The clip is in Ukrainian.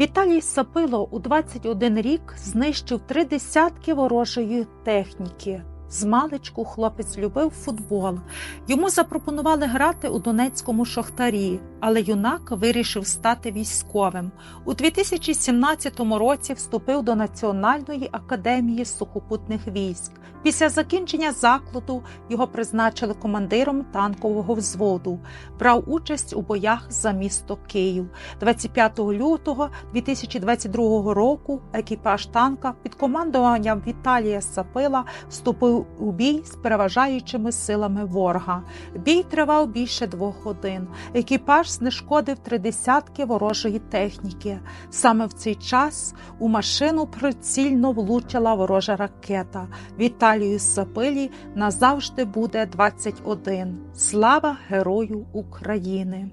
Віталій Сапило у 21 рік знищив три десятки ворожої техніки. Змалечку хлопець любив футбол. Йому запропонували грати у Донецькому шахтарі, але юнак вирішив стати військовим. У 2017 році вступив до Національної академії сухопутних військ. Після закінчення закладу його призначили командиром танкового взводу. Брав участь у боях за місто Київ. 25 лютого 2022 року екіпаж танка під командуванням Віталія Сапила вступив у бій з переважаючими силами ворога. Бій тривав більше двох годин. Екіпаж знешкодив три десятки ворожої техніки. Саме в цей час у машину прицільно влучила ворожа ракета. Віталію Сапилі назавжди буде 21. Слава Герою України!